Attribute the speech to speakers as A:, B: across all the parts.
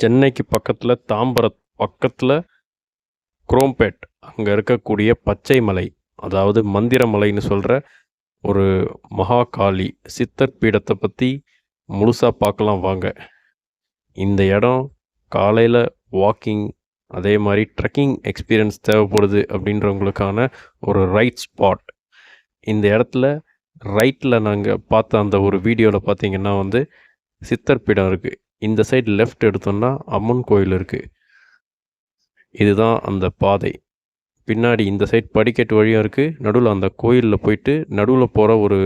A: சென்னைக்கு பக்கத்தில் தாம்பரம் பக்கத்தில் குரோம்பேட். அங்கே இருக்கக்கூடிய பச்சை மலை அதாவது மந்திரமலைன்னு சொல்கிற ஒரு மகாகாளி சித்தர் பீடத்தை பற்றி முழுசாக பார்க்கலாம் வாங்க. இந்த இடம் காலையில் வாக்கிங் அதே மாதிரி ட்ரெக்கிங் எக்ஸ்பீரியன்ஸ் தேவைப்படுது அப்படின்றவங்களுக்கான ஒரு ரைட் ஸ்பாட் இந்த இடத்துல ரைட்டில் நாங்கள் பார்த்த அந்த ஒரு வீடியோவில் பார்த்தீங்கன்னா வந்து சித்தர் பீடம் இருக்குது இந்த சைடு லெஃப்ட் எடுத்தோம்னா அம்மன் கோயில் இருக்குது இதுதான் அந்த பாதை. பின்னாடி இந்த சைட் படிக்கட்டு வழியும் இருக்குது நடுவில் அந்த கோயிலில் போயிட்டு நடுவில் போகிற ஒரு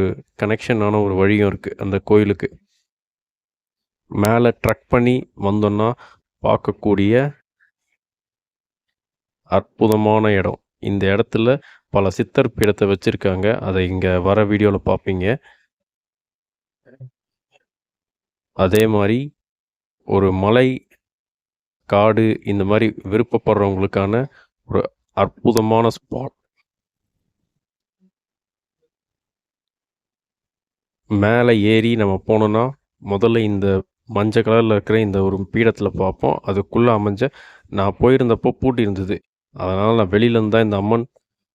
A: கனெக்ஷனான ஒரு வழியும் இருக்குது அந்த கோயிலுக்கு. மேலே ட்ரக் பண்ணி வந்தோன்னா பார்க்கக்கூடிய அற்புதமான இடம். இந்த இடத்துல பல சித்தர் பீடத்தை வச்சுருக்காங்க. அதை இங்கே வர வீடியோவில் பார்ப்பீங்க. அதே மாதிரி ஒரு மலை காடு இந்த மாதிரி விருப்பப்படுறவங்களுக்கான ஒரு அற்புதமான ஸ்பாட் மேலே ஏறி நம்ம போனோன்னா முதல்ல இந்த மஞ்சள் கலரில் இருக்கிற இந்த ஒரு பீடத்தில் பார்ப்போம். அதுக்குள்ளே அமைஞ்ச நான் போயிருந்தப்போ பூட்டி இருந்தது. அதனால் நான் வெளியிலேருந்து தான் இந்த அம்மன்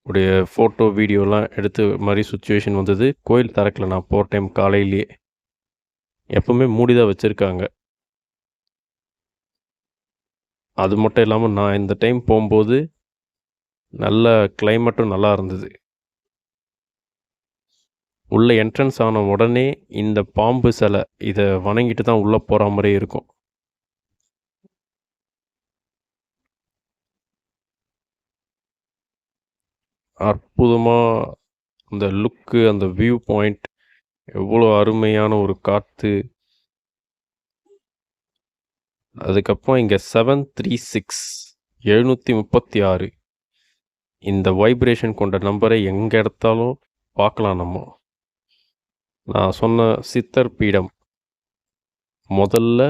A: உடைய ஃபோட்டோ வீடியோலாம் எடுத்து மாதிரி சுச்சுவேஷன் வந்தது. கோயில் திறக்கல நான் போகிற டைம் காலையிலேயே. எப்பவுமே மூடி தான் வச்சுருக்காங்க. அது மட்டும் இல்லாமல் நான் இந்த டைம் போகும்போது நல்ல கிளைமேட்டும் நல்லா இருந்தது. உள்ளே என்ட்ரன்ஸ் ஆன உடனே இந்த பாம்பு சிலை இதை வணங்கிட்டு தான் உள்ளே போகிற மாதிரி இருக்கும். அற்புதமாக அந்த லுக்கு அந்த வியூ பாயிண்ட் எவ்வளோ அருமையான ஒரு காற்று அதுக்கப்புறம் இங்கே செவன் த்ரீ சிக்ஸ் எழுநூற்றி முப்பத்தி ஆறு இந்த வைப்ரேஷன் கொண்ட நம்பரை எங்கே எடுத்தாலும் பார்க்கலாம் நம்ம. நான் சொன்ன சித்தர் பீடம். முதல்ல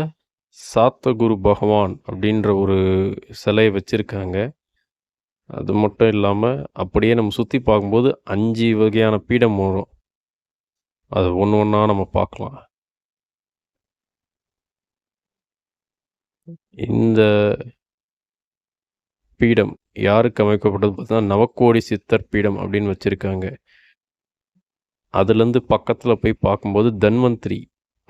A: சாத்தகுரு பகவான் அப்படின்ற ஒரு சிலையை வச்சுருக்காங்க. அது மட்டும் இல்லாமல் அப்படியே நம்ம சுற்றி பார்க்கும்போது அஞ்சு வகையான பீடம் வரும். அது ஒன்று ஒன்றா நம்ம பார்க்கலாம். இந்த பீடம் யாருக்கு அமைக்கப்பட்டது பார்த்தீங்கன்னா நவக்கோடி சித்தர் பீடம் அப்படின்னு வச்சுருக்காங்க. அதுலேருந்து பக்கத்தில் போய் பார்க்கும்போது தன்வந்திரி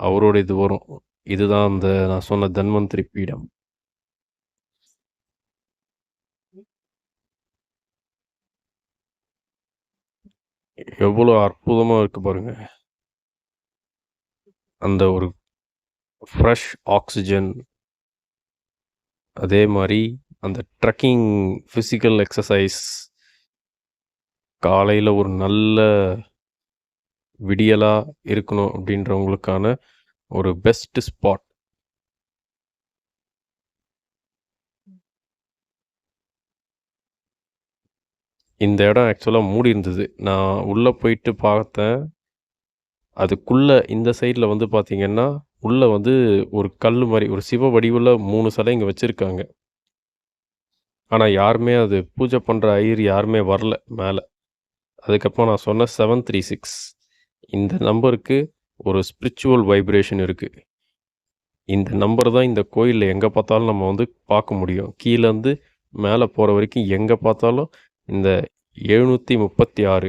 A: அவரோட இது வரும். இதுதான் அந்த நான் சொன்ன தன்வந்திரி பீடம். எவ்வளோ அற்புதமாக இருக்கு பாருங்க. அந்த ஒரு ஃப்ரெஷ் ஆக்சிஜன் அதே மாதிரி அந்த ட்ரக்கிங் ஃபிசிக்கல் எக்ஸசைஸ் காலையில் ஒரு நல்ல விடியலாக இருக்கணும் அப்படின்றவங்களுக்கான ஒரு பெஸ்ட் ஸ்பாட். இந்த இடம் ஆக்சுவலாக மூடி இருந்தது. நான் உள்ளே போயிட்டு பார்த்தேன். அதுக்குள்ளே இந்த சைடில் வந்து பார்த்தீங்கன்னா உள்ளே வந்து ஒரு கல் மாதிரி ஒரு சிவ வடிவில் மூணு சிலை இங்கே வச்சுருக்காங்க. ஆனால் யாருமே அது பூஜை பண்ணுற ஐயர் யாருமே வரல மேலே. அதுக்கப்புறம் நான் சொன்ன செவன் த்ரீ சிக்ஸ் இந்த நம்பருக்கு ஒரு ஸ்பிரிச்சுவல் வைப்ரேஷன் இருக்குது இந்த நம்பர் தான் இந்த கோயிலில் எங்கே பார்த்தாலும் நம்ம வந்து பார்க்க முடியும். கீழேருந்து மேலே போகிற வரைக்கும் எங்கே பார்த்தாலும் இந்த எழுநூற்றி முப்பத்தி ஆறு